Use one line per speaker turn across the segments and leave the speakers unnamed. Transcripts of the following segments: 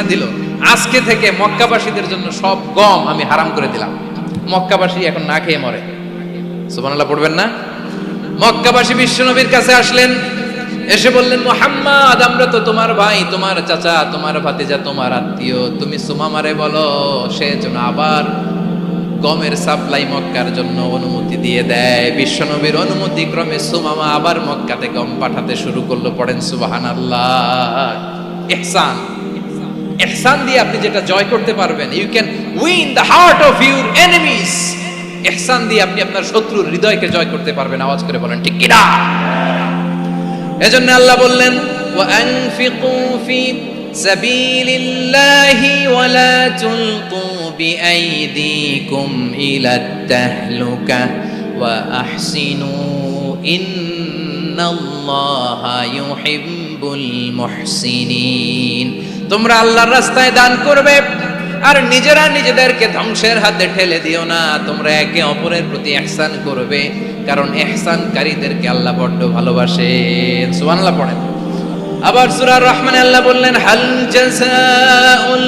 ঘোষণা দিল আজকে থেকে মক্কাবাসীদের জন্য সব গম আমি হারাম করে দিলাম মক্কাবাসী এখন না খেয়ে মরে সুবানাল্লাহ পড়বেন না মক্কাবাসী বিশ্বনবীর কাছে আসলেন এসে বললেন মোহাম্মদ আমরা তো তোমার ভাই তোমার চাচা তোমার ভাতিজা তোমার আত্মীয় তুমি সুমামারে বলো সে যেন আবার গমের সাপ্লাই মক্কার জন্য অনুমতি দিয়ে দেয় বিশ্বনবীর অনুমতি ক্রমে সুমামা আবার মক্কাতে গম পাঠাতে শুরু করলো পড়েন সুবাহান আল্লাহ ইহসান এহসান দিয়ে আপনি যেটা জয় করতে পারবেন you can win the heart of your enemies এহসান দিয়ে আপনি আপনার শত্রুর হৃদয়কে জয় করতে পারবেন আওয়াজ করে বলেন ঠিক কিনা এজন্য আল্লাহ বললেন وأنفقوا في سبيل الله ولا تلقوا بأيديكم إلى التهلكة وأحسنوا إن الله يحب المحسنين তোমরা আল্লাহর রাস্তায় দান করবে আর নিজেরা নিজেদেরকে ধ্বংসের হাতে ঠেলে দিও না তোমরা একে অপরের প্রতি এহসান করবে কারণ এহসানকারীদেরকে আল্লাহ বড্ড ভালোবাসে সুবহানাল্লাহ পড়েন আবার সূরা রহমান আল্লাহ বললেন হাল জাযাউল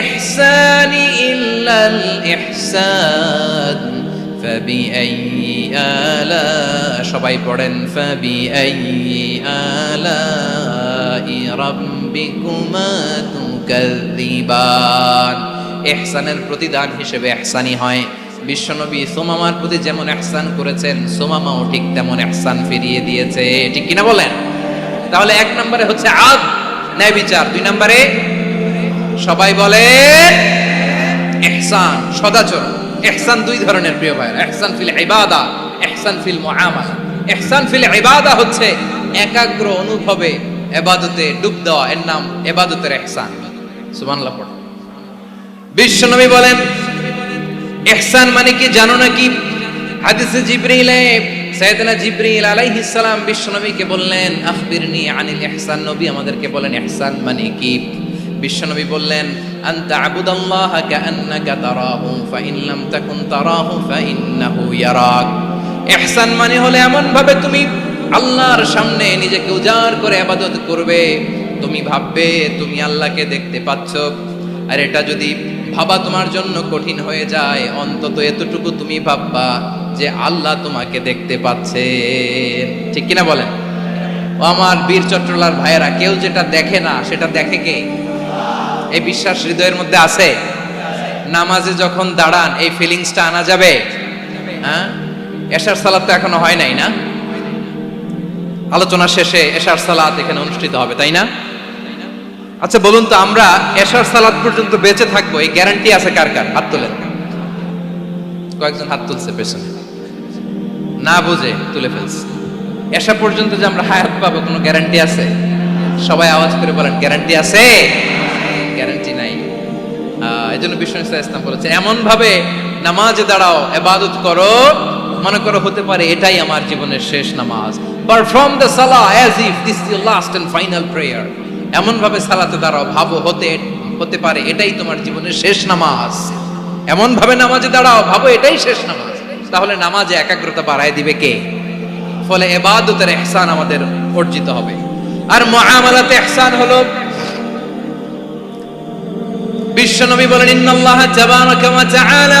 ইহসানি ইল্লাল ইহসান فبأي আলা সবাই পড়েন فبأي আলা এহসানের প্রতিদান হিসেবে এহসানি হয় বিশ্বনবী সোমামার প্রতি যেমন এহসান করেছেন সোমামাও ঠিক তেমন এহসান ফিরিয়ে দিয়েছে ঠিক কিনা বলেন তাহলে এক নম্বরে হচ্ছে আদ ন্যায় বিচার দুই নম্বরে সবাই বলে এহসান সদাচর এহসান দুই ধরনের প্রিয় ভাই এহসান ফিল ইবাদা এহসান ফিল মুআমালা এহসান ফিল ইবাদা হচ্ছে একাগ্র অনুভবে এবাদতে ডুব দেওয়া এর নাম এবাদতের এহসান সুবানলা পড়ো বিশ্বনবী বলেন এহসান মানে কি জানো নাকি হাদিসে জিব্রিলে সাইয়েদনা জিব্রিল আলাইহিস সালাম বিশ্বনবীকে বললেন আখবিরনি আনিল ইহসান নবী আমাদেরকে বলেন ইহসান মানে কি বিশ্বনবী বললেন আনতা আবুদাল্লাহ কাআন্নাকা তারাহু ফা ইন লাম তাকুন তারাহু ফা ইন্নাহু ইয়ারাক ইহসান মানে হলে এমন ভাবে তুমি আল্লাহর সামনে নিজেকে উজাড় করে আবাদত করবে তুমি ভাববে তুমি আল্লাহকে দেখতে পাচ্ছ আর এটা যদি ভাবা তোমার জন্য কঠিন হয়ে যায় অন্তত এতটুকু তুমি ভাববা যে আল্লাহ তোমাকে দেখতে পাচ্ছে ঠিক কিনা বলেন ও আমার বীর চট্টলার ভাইয়েরা কেউ যেটা দেখে না সেটা দেখে কে এই বিশ্বাস হৃদয়ের মধ্যে আছে নামাজে যখন দাঁড়ান এই ফিলিংসটা আনা যাবে হ্যাঁ এশার সালাদ তো এখনো হয় নাই না আলোচনা শেষে এশার সালাত এখানে অনুষ্ঠিত হবে তাই না আচ্ছা বলুন তো আমরা এশার সালাত পর্যন্ত বেঁচে থাকবো এই গ্যারান্টি আছে কার কার হাত তোলেন কয়েকজন হাত তুলছে পেছনে না বুঝে তুলে ফেলছে এসা পর্যন্ত যে আমরা হায়াত পাবো কোনো গ্যারান্টি আছে সবাই আওয়াজ করে বলেন গ্যারান্টি আছে গ্যারান্টি নাই এই জন্য বিষ্ণু ইসলাম বলেছে এমন ভাবে নামাজে দাঁড়াও এবাদত করো মনে করো হতে পারে এটাই আমার জীবনের শেষ নামাজ perform the salah as if this is your last and final prayer এমনভাবে সালাতে দাঁড়াও ভাবো হতে হতে পারে এটাই তোমার জীবনের শেষ নামাজ এমনভাবে নামাজে দাঁড়াও ভাবো এটাই শেষ নামাজ তাহলে নামাজে একাগ্রতা বাড়ায় দিবে কে ফলে এবাদতের এহসান আমাদের অর্জিত হবে আর মহামালাতে এহসান হলো বিশ্বনবী বলেন ইন্নাল্লাহ জাবানাকা ওয়া তাআলা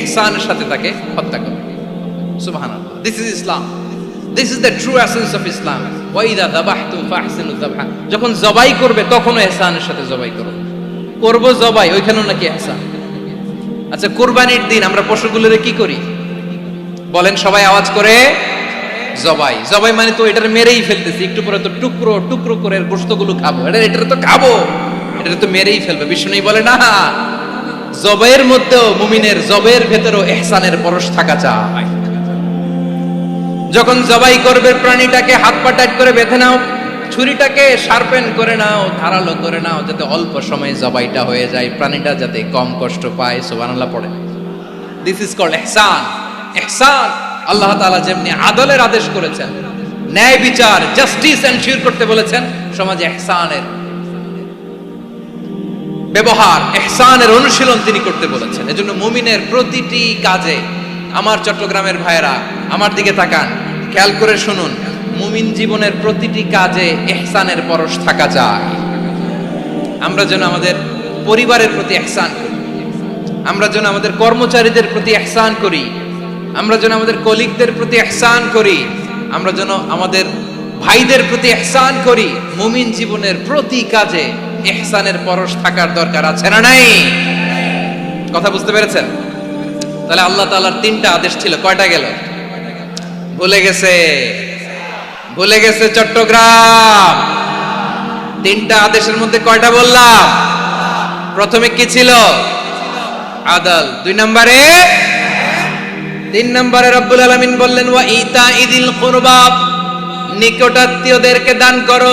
এহসানের সাথে তাকে হত্যা করবে সুবাহান this is Islam this is the true essence of Islam ওয়াইদা দাবাহ যখন জবাই করবে তখন এহসানের সাথে জবাই করো করবো জবাই ওইখানেও নাকি এহসান আচ্ছা কোরবানির দিন আমরা পশুগুলোরে কি করি বলেন সবাই আওয়াজ করে জবাই জবাই মানে তো এটার মেরেই ফেলতেছি একটু পরে তো টুকরো টুকরো করে গোস্তগুলো খাবো এটা এটা তো খাবো এটা তো মেরেই ফেলবে বিষ্ণু বলে না জবের মধ্যেও মুমিনের জবের ভেতরেও এহসানের পরশ থাকা চাই যখন জবাই করবে প্রাণীটাকে হাত পা টাইট করে বেঁধে নাও ছুরিটাকে শার্পেন করে নাও ধারালো করে নাও যাতে অল্প সময়ে জবাইটা হয়ে যায় প্রাণীটা যাতে কম কষ্ট পায় সোবানাল্লাহ পড়ে দিস ইজ কল্ড এহসান এহসান আল্লাহ তাআলা যেমনি আদলের আদেশ করেছেন ন্যায় বিচার জাস্টিস এনশিওর করতে বলেছেন সমাজে এহসানের ব্যবহার এহসানের অনুশীলন তিনি করতে বলেছেন এজন্য মুমিনের প্রতিটি কাজে আমার চট্টগ্রামের ভাইয়েরা আমার দিকে তাকান খেয়াল করে শুনুন মুমিন জীবনের প্রতিটি কাজে এহসানের পরশ থাকা যায় আমরা যেন আমাদের পরিবারের প্রতি এহসান করি আমরা যেন আমাদের কর্মচারীদের প্রতি এহসান করি আমরা যেন আমাদের কলিগদের প্রতি এহসান করি আমরা যেন আমাদের ভাইদের প্রতি এহসান করি মুমিন জীবনের প্রতি কাজে এহসানের পরশ থাকার দরকার আছে না নাই কথা বুঝতে পেরেছেন তাহলে আল্লাহ তাআলার তিনটা আদেশ ছিল কয়টা গেল ভুলে গেছে ভুলে গেছে চট্টগ্রাম তিনটা আদেশের মধ্যে কয়টা বললাম প্রথমে কি ছিল আদাল দুই নম্বরে তিন নম্বরে রব্বুল আলামিন বললেন ওয়া ইতা ইদিল কুরবাব নিকটাত্মীয়দেরকে দান করো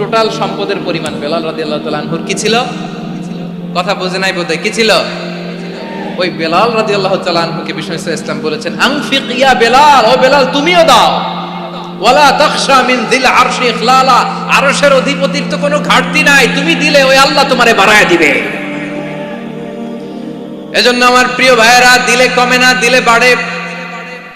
টোটাল সম্পদের পরিমাণ বেলাল রাদিয়াল্লাহু তাআলা আনহুর কি ছিল কথা বোঝে নাই বোধ কি ছিল ওই বেলাল রাদিয়াল্লাহু তাআলা বিষ্ণু ইসলাম বলেছেন ইয়া বেলাল ও বেলাল তুমিও দাও ওয়ালা তাখশা মিন দিল আরশি ইখলালা আরশের অধিপতির তো কোনো ঘাটতি নাই তুমি দিলে ওই আল্লাহ তোমারে বাড়ায় দিবে এজন্য আমার প্রিয় ভাইয়েরা দিলে কমে না দিলে বাড়ে